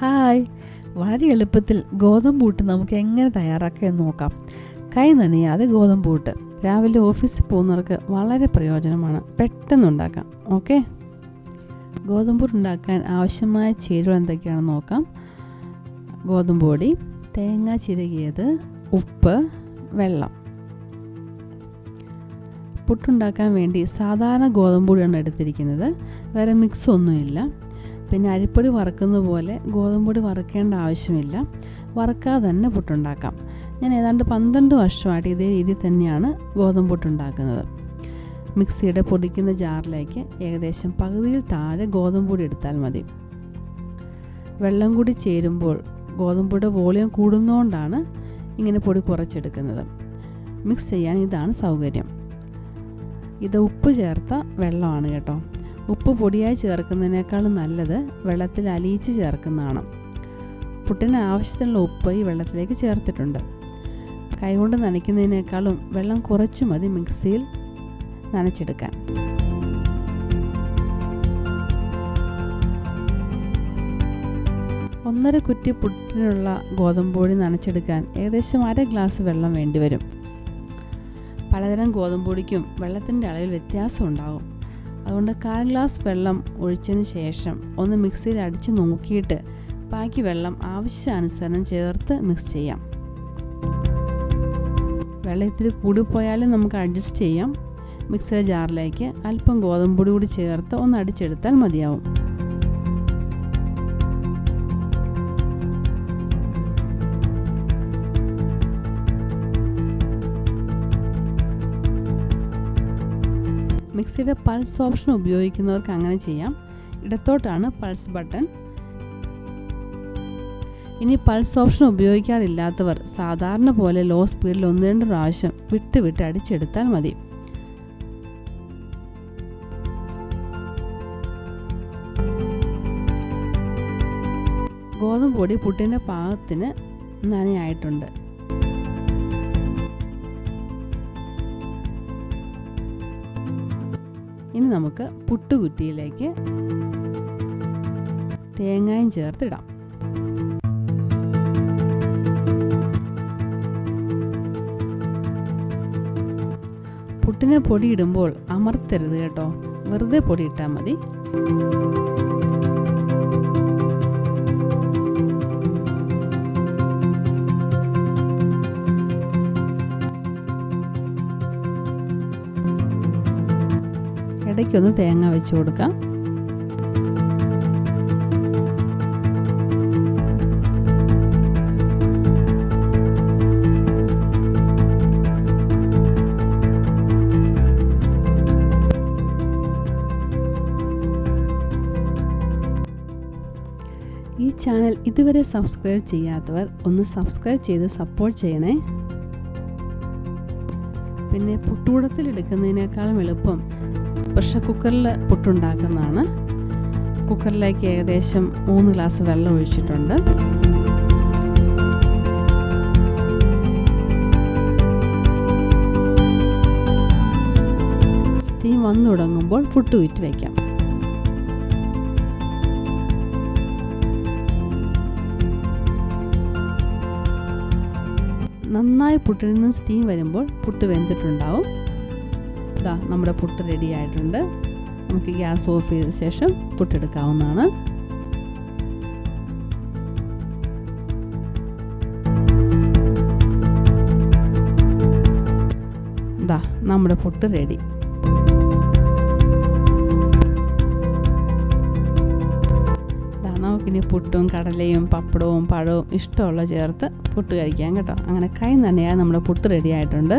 Hi. വളരെ എളുപ്പത്തിൽ ഗോതമ്പ് പൂട്ട് നമുക്ക് എങ്ങനെ എന്ന് നോക്കാം. കൈ നനയാതെ ഗോതമ്പ് പൂട്ട്. രാവിലെ ഓഫീസിൽ പോകുന്നവർക്ക് വളരെ പ്രയോജനമാണ്. പെട്ടെന്ന് ഉണ്ടാക്കാം. ഓക്കെ? ഗോതമ്പ് ഉണ്ടാക്കാൻ ആവശ്യമായ ചേരുവ എന്തൊക്കെയാണെന്ന് നോക്കാം. ഗോതമ്പ് പൊടി തേങ്ങ ചിരകിയത് ഉപ്പ് വെള്ളം. പുട്ടുണ്ടാക്കാൻ വേണ്ടി സാധാരണ ഗോതമ്പ് പൊടിയാണ് എടുത്തിരിക്കുന്നത്. വേറെ മിക്സ് ഒന്നുമില്ല. പിന്നെ അരിപ്പൊടി വറുക്കുന്നത് പോലെ ഗോതമ്പ് പൊടി വറുക്കേണ്ട ആവശ്യമില്ല. വറുക്കാതെ തന്നെ പുട്ടുണ്ടാക്കാം. ഞാൻ ഏതാണ്ട് പന്ത്രണ്ട് വർഷമായിട്ട് ഇതേ രീതിയിൽ തന്നെയാണ് ഗോതമ്പ് പുട്ടുണ്ടാക്കുന്നത് മിക്സിയുടെ പൊടിക്കുന്ന ജാറിലേക്ക് ഏകദേശം പകുതിയിൽ താഴെ ഗോതമ്പ് പൊടി എടുത്താൽ മതി. വെള്ളം കൂടി ചേരുമ്പോൾ ഗോതമ്പുയുടെ വോളിയം കൂടുന്നതുകൊണ്ടാണ് ഇങ്ങനെ പൊടി കുറച്ചെടുക്കുന്നത്. മിക്സ് ചെയ്യാൻ ഇതാണ് സൗകര്യം. ഇത് ഉപ്പ് ചേർത്ത വെള്ളമാണ് കേട്ടോ. ഉപ്പ് പൊടിയായി ചേർക്കുന്നതിനേക്കാളും നല്ലത് വെള്ളത്തിൽ അലിയിച്ച് ചേർക്കുന്നതാണ്. പുട്ടിന് ആവശ്യത്തിനുള്ള ഉപ്പ് ഈ വെള്ളത്തിലേക്ക് ചേർത്തിട്ടുണ്ട്. കൈകൊണ്ട് നനയ്ക്കുന്നതിനേക്കാളും വെള്ളം കുറച്ച് മതി മിക്സിയിൽ നനച്ചെടുക്കാൻ. ഒന്നര കുറ്റി പുട്ടിനുള്ള ഗോതമ്പ് പൊടി നനച്ചെടുക്കാൻ ഏകദേശം അര ഗ്ലാസ് വെള്ളം വേണ്ടിവരും. പലതരം ഗോതമ്പ് പൊടിക്കും വെള്ളത്തിന്റെ അളവിൽ വ്യത്യാസം ഉണ്ടാകും അതുകൊണ്ട് കാൽ ഗ്ലാസ് വെള്ളം ഒഴിച്ചതിന് ശേഷം ഒന്ന് മിക്സിയിൽ അടിച്ച് നോക്കിയിട്ട് ബാക്കി വെള്ളം ആവശ്യാനുസരണം ചേർത്ത് മിക്സ് ചെയ്യാം. വെള്ളം ഇത്തിരി കൂടിപ്പോയാലും നമുക്ക് അഡ്ജസ്റ്റ് ചെയ്യാം. മിക്സിയുടെ ജാറിലേക്ക് അല്പം ഗോതമ്പ് പൊടി കൂടി ചേർത്ത് ഒന്ന് അടിച്ചെടുത്താൽ മതിയാവും. മിക്സിയുടെ പൾസ് ഓപ്ഷൻ ഉപയോഗിക്കുന്നവർക്ക് അങ്ങനെ ചെയ്യാം. ഇടത്തോട്ടാണ് പൾസ് ബട്ടൺ ഇനി പൾസ് ഓപ്ഷൻ ഉപയോഗിക്കാറില്ലാത്തവർ സാധാരണ പോലെ ലോ സ്പീഡിൽ ഒന്ന് രണ്ട് പ്രാവശ്യം വിട്ട് വിട്ട് അടിച്ചെടുത്താൽ മതി. ഗോതമ്പ് പൊടി പുട്ടിന്റെ പാകത്തിന് നനയായിട്ടുണ്ട്. ഇനി നമുക്ക് പുട്ടുകുറ്റിയിലേക്ക് തേങ്ങയും ചേർത്തിടാം. പുട്ടിനെ പൊടിയിടുമ്പോൾ അമർത്തരുത് കേട്ടോ. വെറുതെ പൊടി ഇട്ടാൽ മതി. ഇടയ്ക്കൊന്ന് തേങ്ങ വെച്ച് കൊടുക്കാം. ഈ ചാനൽ ഇതുവരെ സബ്സ്ക്രൈബ് ചെയ്യാത്തവർ ഒന്ന് സബ്സ്ക്രൈബ് ചെയ്ത് സപ്പോർട്ട് ചെയ്യണേ. പിന്നെ പുട്ടുകൂടത്തിൽ എടുക്കുന്നതിനേക്കാളും എളുപ്പം പ്രഷർ കുക്കറിൽ പുട്ടുണ്ടാക്കുന്നതാണ്. കുക്കറിലേക്ക് ഏകദേശം മൂന്ന് ഗ്ലാസ് വെള്ളം ഒഴിച്ചിട്ടുണ്ട്. സ്റ്റീം വന്നു തുടങ്ങുമ്പോൾ പുട്ട് വിറ്റ് വയ്ക്കാം നന്നായി പുട്ടിൽ നിന്ന് സ്റ്റീം വരുമ്പോൾ പുട്ട് വെന്തിട്ടുണ്ടാവും. ഇതാ നമ്മുടെ പുട്ട് റെഡി ആയിട്ടുണ്ട്. നമുക്ക് ഗ്യാസ് ഓഫ് ചെയ്ത ശേഷം പുട്ടെടുക്കാവുന്നതാണ് ഇതാ നമ്മുടെ പുട്ട് റെഡി നമുക്കിനി പുട്ടും കടലയും പപ്പടവും പഴവും ഇഷ്ടമുള്ള ചേർത്ത് പുട്ട് കഴിക്കാം കേട്ടോ. അങ്ങനെ കൈ നനയാൻ നമ്മുടെ പുട്ട് റെഡി ആയിട്ടുണ്ട്.